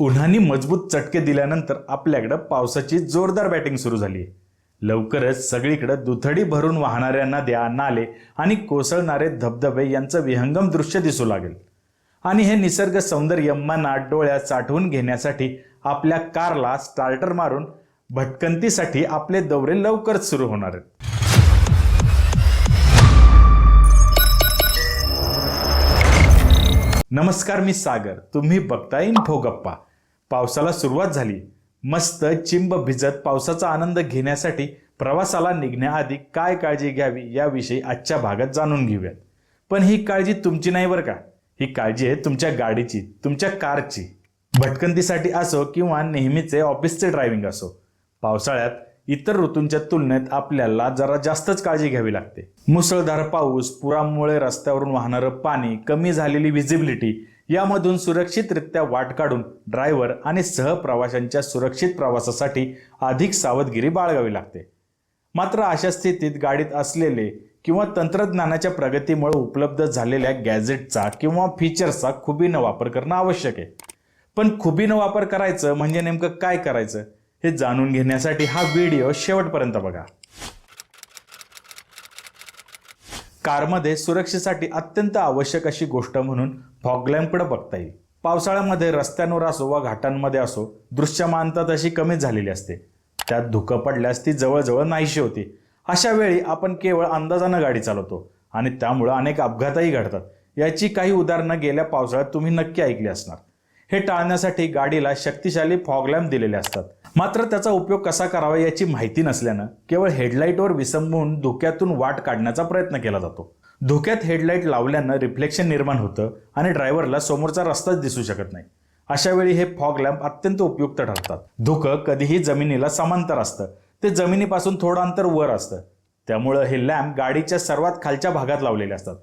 उन्हानी मजबूत चटके दिल्यानंतर आपल्याकडं पावसाची जोरदार बॅटिंग सुरू झाली लवकरच सगळीकडे दुथडी भरून वाहणाऱ्या नद्या नाले आणि कोसळणारे धबधबे यांचं विहंगम दृश्य दिसू लागेल. आणि हे निसर्ग सौंदर्य मनात डोळ्यात साठवून घेण्यासाठी आपल्या कारला स्टार्टर मारून भटकंतीसाठी आपले दौरे लवकरच सुरू होणार आहेत. नमस्कार मी सागर. तुम्ही बघताय इन्फो गप्पा पावसाला सुरुवात झाली. मस्त चिंब भिजत पावसाचा आनंद घेण्यासाठी प्रवासाला निघण्याआधी काय काळजी घ्यावी याविषयी आजच्या भागात जाणून घेऊयात. पण ही काळजी तुमची नाही बरं का? ही काळजी आहे तुमच्या गाडीची तुमच्या कारची. भटकंतीसाठी असो किंवा नेहमीचे ऑफिसचे ड्रायव्हिंग असो पावसाळ्यात इतर ऋतूंच्या तुलनेत आपल्याला जरा जास्तच काळजी घ्यावी लागते. मुसळधार पाऊस पुरामुळे रस्त्यावरून वाहणारं पाणी कमी झालेली व्हिजिबिलिटी यामधून सुरक्षितरित्या वाट काढून ड्रायव्हर आणि सहप्रवाशांच्या सुरक्षित प्रवासासाठी अधिक सावधगिरी बाळगावी लागते. मात्र अशा स्थितीत गाडीत असलेले किंवा तंत्रज्ञानाच्या प्रगतीमुळे उपलब्ध झालेल्या गॅजेटचा किंवा फीचर्सचा खुबीनं वापर करणं आवश्यक आहे. पण खुबीनं वापर करायचं म्हणजे नेमकं काय करायचं हे जाणून घेण्यासाठी हा व्हिडिओ शेवटपर्यंत बघा. कारमध्ये सुरक्षेसाठी अत्यंत आवश्यक अशी गोष्ट म्हणून फॉगलॅम्पकडे बघता येईल. पावसाळ्यामध्ये रस्त्यांवर असो वा घाटांमध्ये असो दृश्यमानता तशी कमीच झालेली असते. त्यात धुकं पडल्यास ती जवळजवळ नाहीशी होती. अशा वेळी आपण केवळ अंदाजानं गाडी चालवतो आणि त्यामुळं अनेक अपघातही घडतात. याची काही उदाहरणं गेल्या पावसाळ्यात तुम्ही नक्की ऐकली असणार. हे टाळण्यासाठी गाडीला शक्तिशाली फॉगलॅम्प दिलेले असतात. मात्र त्याचा उपयोग कसा करावा याची माहिती नसल्यानं केवळ हेडलाईटवर विसंबून धुक्यातून वाट काढण्याचा प्रयत्न केला जातो. धुक्यात हेडलाईट लावल्यानं रिफ्लेक्शन निर्माण होतं आणि ड्रायव्हरला समोरचा रस्ताच दिसू शकत नाही. अशा वेळी हे फॉग लॅम्प अत्यंत उपयुक्त ठरतात. धुकं कधीही जमिनीला समांतर असतं. ते जमिनीपासून थोडं अंतर वर असतं. त्यामुळं हे लॅम्प गाडीच्या सर्वात खालच्या भागात लावलेले असतात.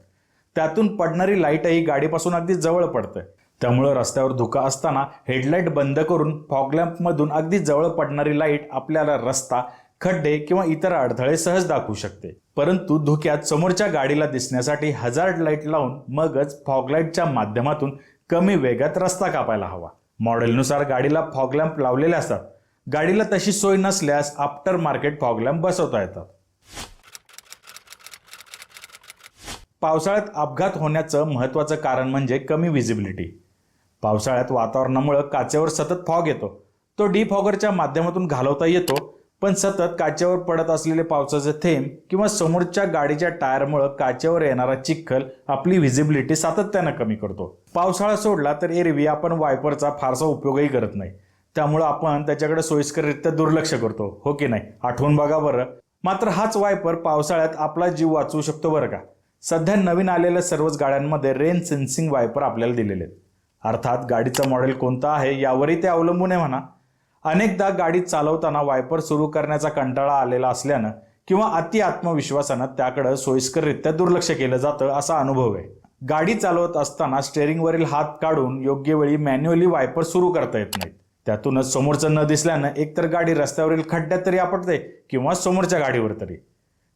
त्यातून पडणारी लाईटही गाडीपासून अगदी जवळ पडतं. त्यामुळं रस्त्यावर धुका असताना हेडलाईट बंद करून फॉग लॅम्पमधून अगदी जवळ पडणारी लाइट आपल्याला रस्ता खड्डे किंवा इतर अडथळे सहज दाखवू शकते. परंतु धुक्यात समोरच्या गाडीला दिसण्यासाठी हजार्ड लाइट लावून मगच फॉगलाईटच्या माध्यमातून कमी वेगात रस्ता कापायला हवा. मॉडेलनुसार गाडीला फॉगलॅम्प लावलेले असतात. गाडीला तशी सोय नसल्यास आफ्टर मार्केट फॉगलॅम्प बसवता येतात. पावसाळ्यात अपघात होण्याचं महत्त्वाचं कारण म्हणजे कमी विजिबिलिटी पावसाळ्यात वातावरणामुळं काचेवर सतत फॉग येतो. तो डिफॉगरच्या माध्यमातून घालवता येतो. पण सतत काचेवर पडत असलेले पावसाचे थेंब किंवा समोरच्या गाडीच्या टायरमुळं काचेवर येणारा चिखल आपली व्हिजिबिलिटी सातत्यानं कमी करतो. पावसाळा सोडला तर एरवी आपण वायपरचा फारसा उपयोगही करत नाही. त्यामुळं आपण त्याच्याकडे सोयीस्कररित्या दुर्लक्ष करतो हो की नाही? आठवून बघा बरं. मात्र हाच वायपर पावसाळ्यात आपला जीव वाचवू शकतो बरं का? सध्या नवीन आलेल्या सर्वच गाड्यांमध्ये रेन सेन्सिंग वायपर आपल्याला दिलेले आहेत. अर्थात गाडीचं मॉडेल कोणतं आहे यावरही ते अवलंबून आहे म्हणा. अनेकदा गाडी चालवताना वायपर सुरू करण्याचा कंटाळा आलेला असल्यानं किंवा अति आत्मविश्वासानं त्याकडं सोयीस्कररित्या दुर्लक्ष केलं जातं असा अनुभव आहे. गाडी चालवत असताना स्टेअरिंगवरील हात काढून योग्य वेळी मॅन्युअली वायपर सुरू करता येत नाहीत. त्यातूनच समोरचं न दिसल्यानं एकतर गाडी रस्त्यावरील खड्ड्यात तरी आपटते किंवा समोरच्या गाडीवर तरी.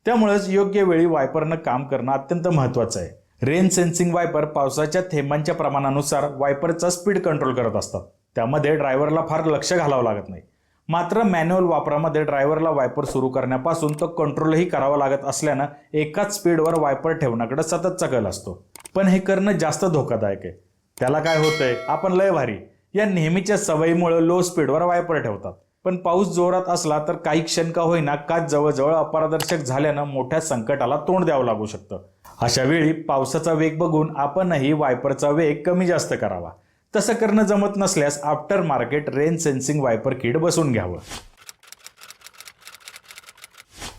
त्यामुळेच योग्य वेळी वायपरनं काम करणं अत्यंत महत्त्वाचं आहे. रेन सेन्सिंग वायपर पावसाच्या थेंबांच्या प्रमाणानुसार वायपरचा स्पीड कंट्रोल करत असतात. त्यामध्ये ड्रायव्हरला फार लक्ष घालावं लागत नाही. मात्र मॅन्युअल वापरामध्ये ड्रायव्हरला वायपर सुरू करण्यापासून तो कंट्रोलही करावा लागत असल्यानं एकाच स्पीडवर वायपर ठेवण्याकडे सततचा कल असतो. पण हे करणं जास्त धोकादायक आहे. त्याला काय होतंय? आपण लय भारी. या नेहमीच्या सवयीमुळे लो स्पीडवर वायपर ठेवतात. पण पाऊस जोरात असला तर काही क्षण का होईना काच जवळजवळ अपारदर्शक झाल्यानं मोठ्या संकटाला तोंड द्यावं लागू शकतं. अशा वेळी पावसाचा वेग बघून आपणही वायपरचा वेग कमी जास्त करावा. तसं करणं जमत नसल्यास after market rain sensing wiper kit बसून घ्यावं.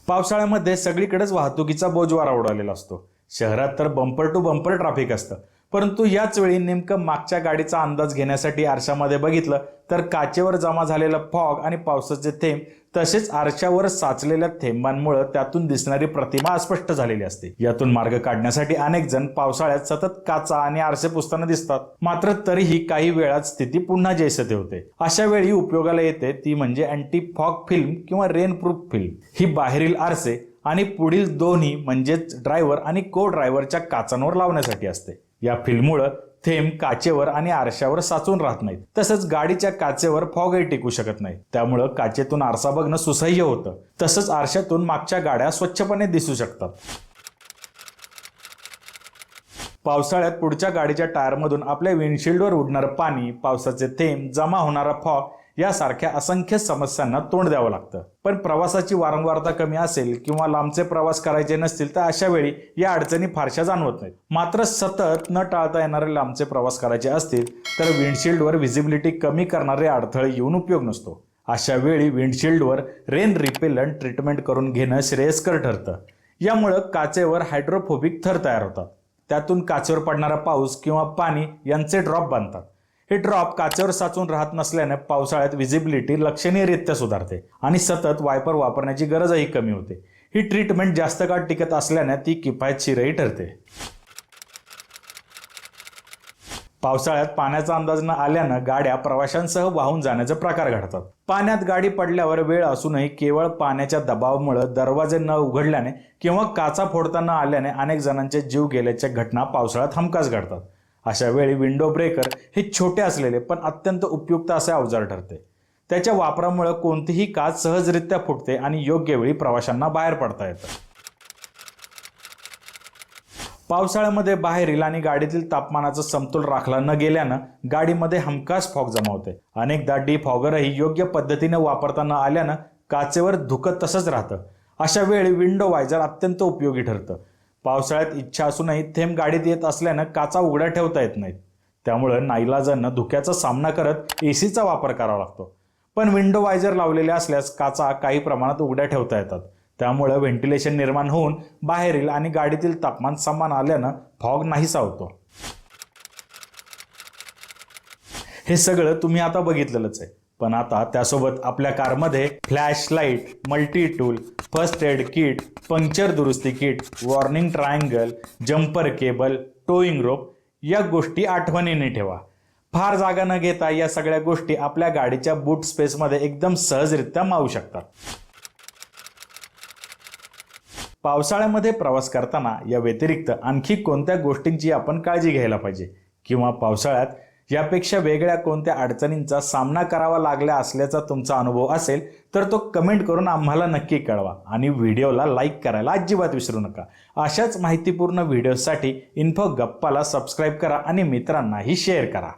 पावसाळ्यामध्ये सगळीकडेच वाहतुकीचा बोजवारा उडालेला असतो. शहरात तर बंपर टू बंपर ट्रॅफिक असतं. परंतु याच वेळी नेमकं मागच्या गाडीचा अंदाज घेण्यासाठी आरशामध्ये बघितलं तर काचेवर जमा झालेला फॉग आणि पावसाचे थेंब तसेच आरशावर साचलेल्या थेंबांमुळे त्यातून दिसणारी प्रतिमा अस्पष्ट झालेली असते. यातून मार्ग काढण्यासाठी अनेक जण पावसाळ्यात सतत काचा आणि आरसे पुसताना दिसतात. मात्र तरीही काही वेळात स्थिती पुन्हा जैसते होते. अशा वेळी उपयोगाला येते ती म्हणजे अँटी फॉग फिल्म किंवा रेन प्रूफ फिल्म ही बाहेरील आरसे आणि पुढील दोन्ही म्हणजेच ड्रायव्हर आणि को ड्रायव्हरच्या काचांवर लावण्यासाठी असते. या फिल्ममुळं थेंब काचेवर आणि आरशावर साचून राहत नाहीत. तसंच गाडीच्या काचेवर फॉगही टिकू शकत नाही त्यामुळं काचेतून आरसा बघणं सुसह्य होतं. तसंच आरशातून मागच्या गाड्या स्वच्छपणे दिसू शकतात. पावसाळ्यात पुढच्या गाडीच्या टायरमधून आपल्या विंडशिल्डवर उडणारं पाणी पावसाचे थेंब जमा होणारा फॉग यासारख्या असंख्य समस्यांना तोंड द्यावं लागतं. पण प्रवासाची वारंवारता कमी असेल किंवा लांबचे प्रवास करायचे नसतील तर अशा वेळी या अडचणी फारशा जाणवत नाहीत. मात्र सतत न टाळता येणारे लांबचे प्रवास करायचे असतील तर विंडशिल्डवर व्हिजिबिलिटी कमी करणारे अडथळे येऊन उपयोग नसतो. अशा वेळी विंडशिल्डवर रेन रिपेलंट ट्रीटमेंट करून घेणं श्रेयस्कर ठरतं. यामुळं काचेवर हायड्रोफोबिक थर तयार होतात. त्यातून काचेवर पडणारा पाऊस किंवा पाणी यांचे ड्रॉप बांधतात हे ड्रॉप काचेवर साचून राहत नसल्याने पावसाळ्यात विजिबिलिटी लक्षणीयरित्या सुधारते आणि सतत वायपर वापरण्याची गरजही कमी होते. ही ट्रीटमेंट जास्त काळ टिकत असल्याने ती किफायतशीरही ठरते. पावसाळ्यात पाण्याचा अंदाज न आल्यानं गाड्या प्रवाशांसह वाहून जाण्याचे प्रकार घडतात. पाण्यात गाडी पडल्यावर वेळ असूनही केवळ पाण्याच्या दबावामुळे दरवाजे न उघडल्याने किंवा काचा फोडताना आल्याने अनेक जणांचे जीव गेल्याच्या घटना पावसाळ्यात हमखास घडतात. अशा वेळी विंडो ब्रेकर हे छोटे असलेले पण अत्यंत उपयुक्त असे अवजार ठरते. त्याच्या वापरामुळे कोणतीही काच सहजरित्या फुटते आणि योग्य वेळी प्रवाशांना बाहेर पडता येतं. पावसाळ्यामध्ये बाहेरील आणि गाडीतील तापमानाचा समतोल राखला न गेल्यानं गाडीमध्ये हमखास फॉग जमा होते. अनेकदा डी फॉगरही योग्य पद्धतीने वापरता न आल्यानं काचेवर धुकं तसंच राहतं. अशा वेळी विंडो वायझर अत्यंत उपयोगी ठरतं. पावसाळ्यात इच्छा असूनही थेंब गाडीत येत असल्यानं काचा उघड्या ठेवता येत नाहीत. त्यामुळं नाईलाजानं धुक्याचा सामना करत ए सीचा वापर करावा लागतो. पण विंडो वायझर लावलेले असल्यास काचा काही प्रमाणात उघड्या ठेवता येतात. त्यामुळं व्हेंटिलेशन निर्माण होऊन बाहेरील आणि गाडीतील तापमान समान आल्यानं फॉग नाहीसा होतो. हे सगळं तुम्ही आता बघितलेलंच आहे. पण आता त्यासोबत आपल्या कारमध्ये flash light multi tool first aid kit puncture दुरुस्ती kit warning triangle jumper cable towing rope या गोष्टी आठवणीने ठेवा. फार जागा न घेता या सगळ्या गोष्टी आपल्या गाडीच्या बूट स्पेसमध्ये एकदम सहजरित्या मावू शकतात. पावसाळ्यामध्ये प्रवास करताना या व्यतिरिक्त आणखी कोणत्या गोष्टींची आपण काळजी घ्यायला पाहिजे? किंवा पावसाळ्यात यापेक्षा वेगळ्या कोणत्या अडचणींचा सामना करावा लागला असल्याचा तुमचा अनुभव असेल तर तो कमेंट करून आम्हाला नक्की कळवा. आणि व्हिडिओला लाईक करायला अजिबात विसरू नका. अशाच माहितीपूर्ण व्हिडिओसाठी इन्फो गप्पाला सबस्क्राईब करा आणि मित्रांनाही शेअर करा.